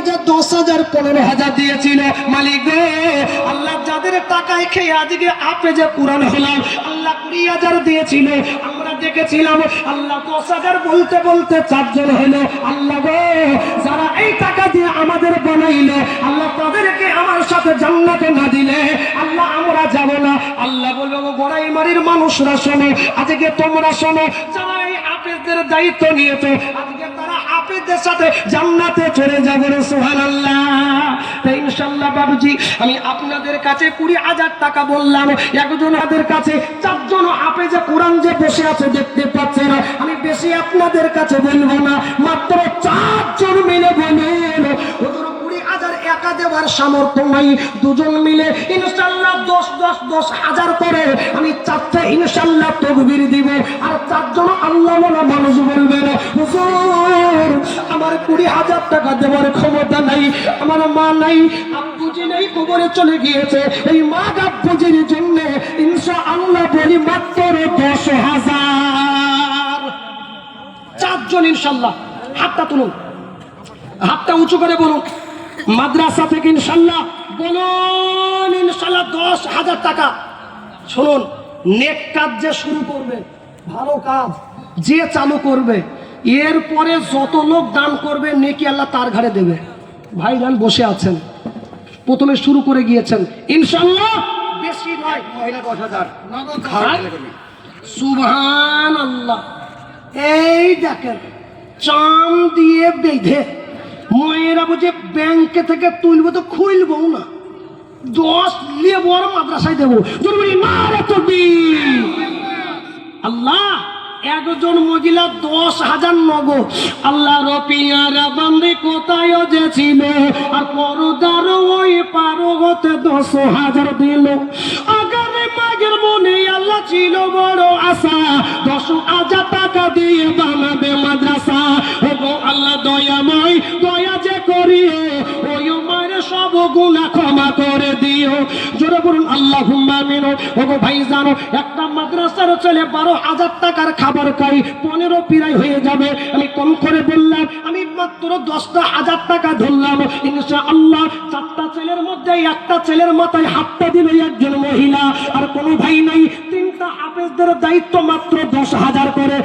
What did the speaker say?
হাজার, দশ হাজার, পনেরো হাজার দিয়েছিল। মালিক আল্লাহ যাদের টাকায় খেয়ে আজকে আপে যে কোরআন হলাম আল্লাহ কুড়ি হাজার দিয়েছিল। আমরা দেখেছিলাম, আল্লাহ দশ হাজার বলতে বলতে চারজন হলো। আল্লাহ যারা এই টাকা দিয়ে আমাদের বানাইলো, আল্লাহ তাদেরকে আমার সাথে জান্নাতে না দিলে, আল্লাহ আমরা যাব না। আল্লাহ বলব মারির মানুষরা শোনো, আজকে তোমরা শোনো, যারা এই আপেদের দায়িত্ব নিয়েছো তারা সাথে জান্নাতে চলে যাবে সুবহানাল্লাহ। তাই বাবুজি, আমি আপনাদের কাছে কুড়ি হাজার টাকা বললাম। একজন আমাদের কাছে, চারজন হাফেজে কোরআন যে বসে আছে দেখতে পাচ্ছেন আমি বেশি আপনাদের কাছে বলব না, মাত্র চারজন মিলে বলেন। একা দেওয়ার সামর্থ্য নাই। দুজন মিলে ইনশাল্লাহ দশ দশ দশ হাজার করে। আমি চারটে ইনশাল্লাহ তকবির দিব। আর চারজন আল্লাহ মানুষ বলবেন হুজুর আমার কুড়ি হাজার টাকা দেওয়ার ক্ষমতা নাই, আমার মা নাই, আব্বুজি নেই, কবরে চলে গিয়েছে। এই মা আব্বুজির জন্য ইনশা আল্লাহ বলি মাত্র দশ হাজার। চারজন ইনশাল্লাহ হাতটা তুলুন। হাতটা উঁচু করে বলুন। মাদ্রাসা থেকে ইনশাল্লাহ বলুন ইনশাল্লাহ দশ হাজার টাকা। শুনুন, নেক কাজ যে শুরু করবে, ভালো কাজ যে চালু করবে এরপরে যত লোক দান করবে নেকি আল্লাহ তার ঘাড়ে দেবে। ভাইরান বসে আছেন। প্রথমে শুরু করে গিয়েছেন। ইনশাল্লাহ বেশি নয়। সুবহান আল্লাহ এই দেখেন চাম দিয়ে বেঁধে মায়েরা বুঝে ব্যাংকে থেকে তুলবো তো খুলবো না। দশ লেবো আর মাদ্রাসায় দেবো। আল্লাহ একজন মহিলা দশ হাজার নগদ। আল্লাহ রপিয়ারা বান্দে কোথায় যে ছিল আর পরদার ওই পারো হতে দশ হাজার দিল। আগামী মাগের মনে আল্লাহ ছিল বড় আশা। দশ হাজার টাকা দিয়ে সব গুণা ক্ষমা করে দিও। জোরে বলুন আল্লাহ হুম্মামিন ওগো ভাই জানো, একটা মাদ্রাসার ছেলে বারো হাজার টাকার খাবার খাই পনেরো পিরাই হয়ে যাবে। আমি কম করে বললাম, আমি মাত্র দশটা হাজার টাকা ধরলাম। ইনশা আল্লাহ চারটা ছেলের মধ্যে একটা ছেলের মাথায় হাতটা দিল একজন মহিলা, আর কোনো ভাই নাই। তিনটা হাফেজদের দায়িত্ব মাত্র দশ হাজার করে।